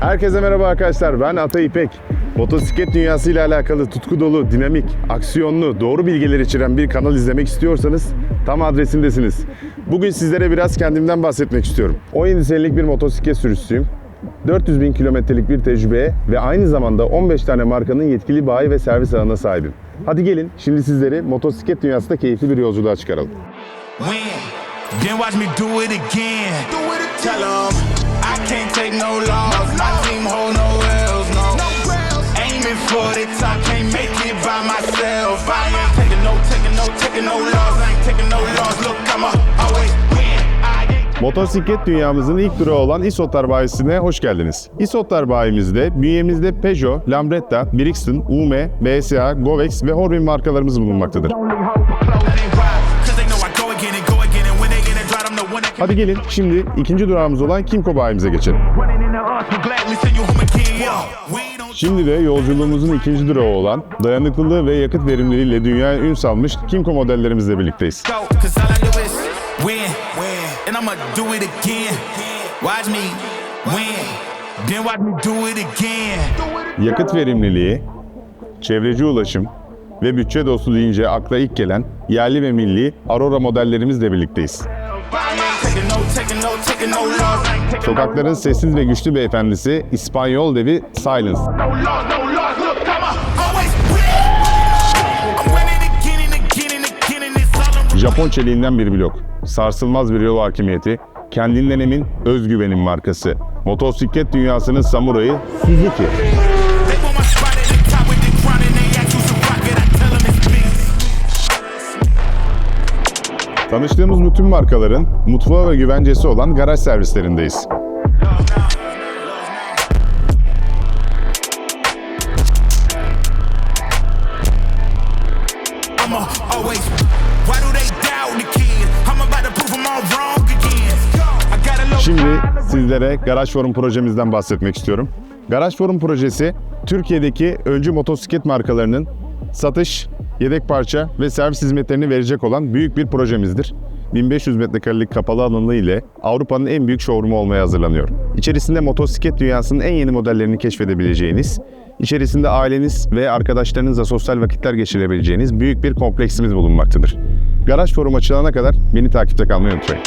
Herkese merhaba arkadaşlar. Ben Ata İpek. Motosiklet dünyası ile alakalı tutku dolu, dinamik, aksiyonlu, doğru bilgiler içeren bir kanal izlemek istiyorsanız tam adresindesiniz. Bugün sizlere biraz kendimden bahsetmek istiyorum. 17 senelik bir motosiklet sürücüsüyüm. 400 bin kilometrelik bir tecrübeye ve aynı zamanda 15 tane markanın yetkili bayi ve servis ağına sahibim. Hadi gelin şimdi sizleri motosiklet dünyasında keyifli bir yolculuğa çıkaralım. Win. Tell 'em I can't take no loss. My team hold no L's, no. Aiming for the top, can't make it by myself. I ain't taking no, taking no, taking no loss. I ain't taking no loss. Look, I'ma always win. I ain't Motosiklet dünyamızın ilk durağı olan İsotar bayisine hoş geldiniz. İsotar bayimizde bünyemizde Peugeot, Lambretta, Brixton, UME, BSA, Govex ve Orbin markalarımız bulunmaktadır. Hadi gelin şimdi ikinci durağımız olan Kimco bayimize geçelim. Şimdi de yolculuğumuzun ikinci durağı olan dayanıklılığı ve yakıt verimliliğiyle dünyaya ün salmış Kimco modellerimizle birlikteyiz. Yakıt verimliliği, çevreci ulaşım ve bütçe dostu deyince akla ilk gelen yerli ve milli Aurora modellerimizle birlikteyiz. Sokakların sessiz ve güçlü beyefendisi İspanyol devi Silence. Japon çeliğinden bir blok. Sarsılmaz bir yol hakimiyeti. Kendinden emin özgüvenin markası. Motosiklet dünyasının samurayı Suzuki. Tanıştığımız bütün markaların mutfağı ve güvencesi olan garaj servislerindeyiz. Şimdi sizlere Garaj Forum projemizden bahsetmek istiyorum. Garaj Forum projesi Türkiye'deki öncü motosiklet markalarının satış, yedek parça ve servis hizmetlerini verecek olan büyük bir projemizdir. 1500 metrekarelik kapalı alanı ile Avrupa'nın en büyük showroom'u olmaya hazırlanıyor. İçerisinde motosiklet dünyasının en yeni modellerini keşfedebileceğiniz, içerisinde aileniz ve arkadaşlarınızla sosyal vakitler geçirebileceğiniz büyük bir kompleksimiz bulunmaktadır. Garaj Forum açılana kadar beni takipte kalmayı unutmayın.